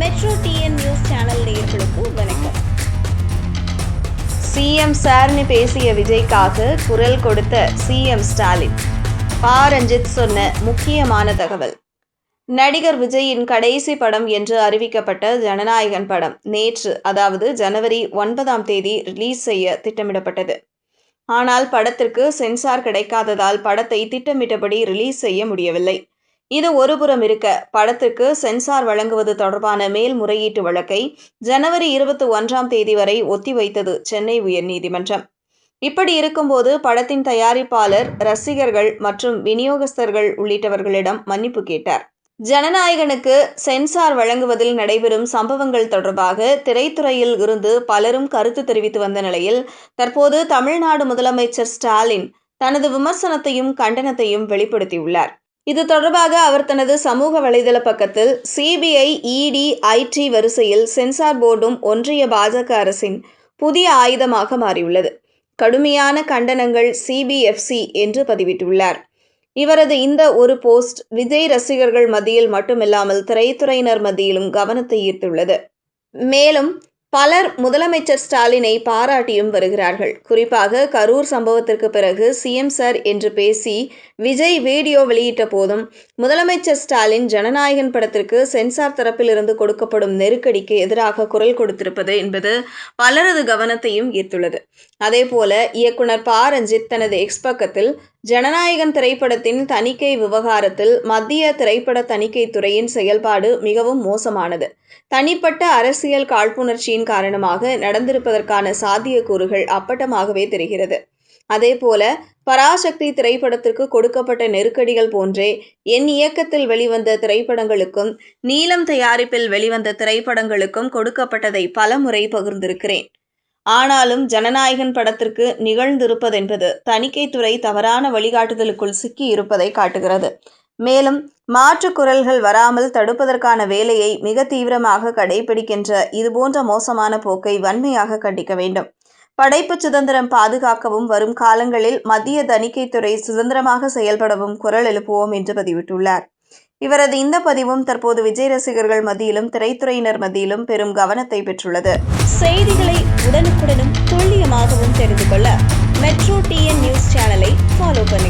Metro TN news channel நேயர்களுக்கு வணக்கம். CM சார்னு பேசிய விஜய்க்காக குரல் கொடுத்த சிஎம் ஸ்டாலின் பா. ரஞ்சித் சொன்ன முக்கியமான தகவல். நடிகர் விஜயின் கடைசி படம் என்று அறிவிக்கப்பட்ட ஜனநாயகன் படம் நேற்று அதாவது ஜனவரி ஒன்பதாம் தேதி ரிலீஸ் செய்ய திட்டமிடப்பட்டது. ஆனால் படத்திற்கு சென்சார் கிடைக்காததால் படத்தை திட்டமிட்டபடி ரிலீஸ் செய்ய முடியவில்லை. இது ஒருபுறம் இருக்க படத்திற்கு சென்சார் வழங்குவது தொடர்பான மேல்முறையீட்டு வழக்கை ஜனவரி இருபத்தி ஒன்றாம் தேதி வரை ஒத்திவைத்தது சென்னை உயர்நீதிமன்றம். இப்படி இருக்கும்போது படத்தின் தயாரிப்பாளர் ரசிகர்கள் மற்றும் விநியோகஸ்தர்கள் உள்ளிட்டவர்களிடம் மன்னிப்பு கேட்டார். ஜனநாயகனுக்கு சென்சார் வழங்குவதில் நடைபெறும் சம்பவங்கள் தொடர்பாக திரைத்துறையில் இருந்து பலரும் கருத்து தெரிவித்து வந்த நிலையில் தற்போது தமிழ்நாடு முதலமைச்சர் ஸ்டாலின் தனது விமர்சனத்தையும் கண்டனத்தையும் வெளிப்படுத்தியுள்ளார். இது தொடர்பாக அவர் தனது சமூக வலைதள பக்கத்தில் சிபிஐ இடி ஐடி வரிசையில் சென்சார் போர்டும் ஒன்றிய பாஜக அரசின் புதிய ஆயுதமாக மாறியுள்ளது. கடுமையான கண்டனங்கள் சிபிஎஃப்சி என்று பதிவிட்டுள்ளார். இவரது இந்த ஒரு போஸ்ட் விஜய் ரசிகர்கள் மத்தியில் மட்டுமில்லாமல் திரைத்துறையினர் மத்தியிலும் கவனத்தை ஈர்த்துள்ளது. மேலும் பலர் முதலமைச்சர் ஸ்டாலினை பாராட்டியும் வருகிறார்கள். குறிப்பாக கரூர் சம்பவத்திற்கு பிறகு சிஎம் சார் என்று பேசி விஜய் வீடியோ வெளியிட்ட போதும் முதலமைச்சர் ஸ்டாலின் ஜனநாயகன் படத்திற்கு சென்சார் தரப்பிலிருந்து கொடுக்கப்படும் நெருக்கடிக்கு எதிராக குரல் கொடுத்திருப்பது என்பது பலரது கவனத்தையும் ஈர்த்துள்ளது. அதேபோல இயக்குனர் ப. ரஞ்சித் தனது எக்ஸ் பக்கத்தில் ஜனநாயகன் திரைப்படத்தின் தணிக்கை விவகாரத்தில் மத்திய திரைப்பட தணிக்கை துறையின் செயல்பாடு மிகவும் மோசமானது. தனிப்பட்ட அரசியல் காழ்ப்புணர்ச்சியின் காரணமாக நடந்திருப்பதற்கான சாத்தியக்கூறுகள் அப்பட்டமாகவே தெரிகிறது. அதேபோல பராசக்தி திரைப்படத்திற்கு கொடுக்கப்பட்ட நெருக்கடிகள் போன்றே என் இயக்கத்தில் வெளிவந்த திரைப்படங்களுக்கும் நீலம் தயாரிப்பில் வெளிவந்த திரைப்படங்களுக்கும் கொடுக்கப்பட்டதை பலமுறை பகிர்ந்திருக்கிறேன். ஆனாலும் ஜனநாயகன் படத்திற்கு நிகழ்ந்திருப்பதென்பது தணிக்கைத்துறை தவறான வழிகாட்டுதலுக்குள் சிக்கி இருப்பதை காட்டுகிறது. மேலும் மாற்று குரல்கள் வராமல் தடுப்பதற்கான வேலையை மிக தீவிரமாக கடைபிடிக்கின்ற இதுபோன்ற மோசமான போக்கை வன்மையாக கண்டிக்க வேண்டும். படைப்பு சுதந்திரம் பாதுகாக்கவும் வரும் காலங்களில் மத்திய தணிக்கைத்துறை சுதந்திரமாக செயல்படவும் குரல் எழுப்புவோம் என்று பதிவிட்டுள்ளார். இவரது இந்த பதிவும் தற்போது விஜய் ரசிகர்கள் மத்தியிலும் திரைத்துறையினர் மத்தியிலும் பெரும் கவனத்தை பெற்றுள்ளது. செய்திகளை உடனுக்குடனும் துல்லியமாகவும் தெரிந்து கொள்ள மெட்ரோ டிஎன் நியூஸ் சேனலை ஃபாலோ பண்ணுங்கள்.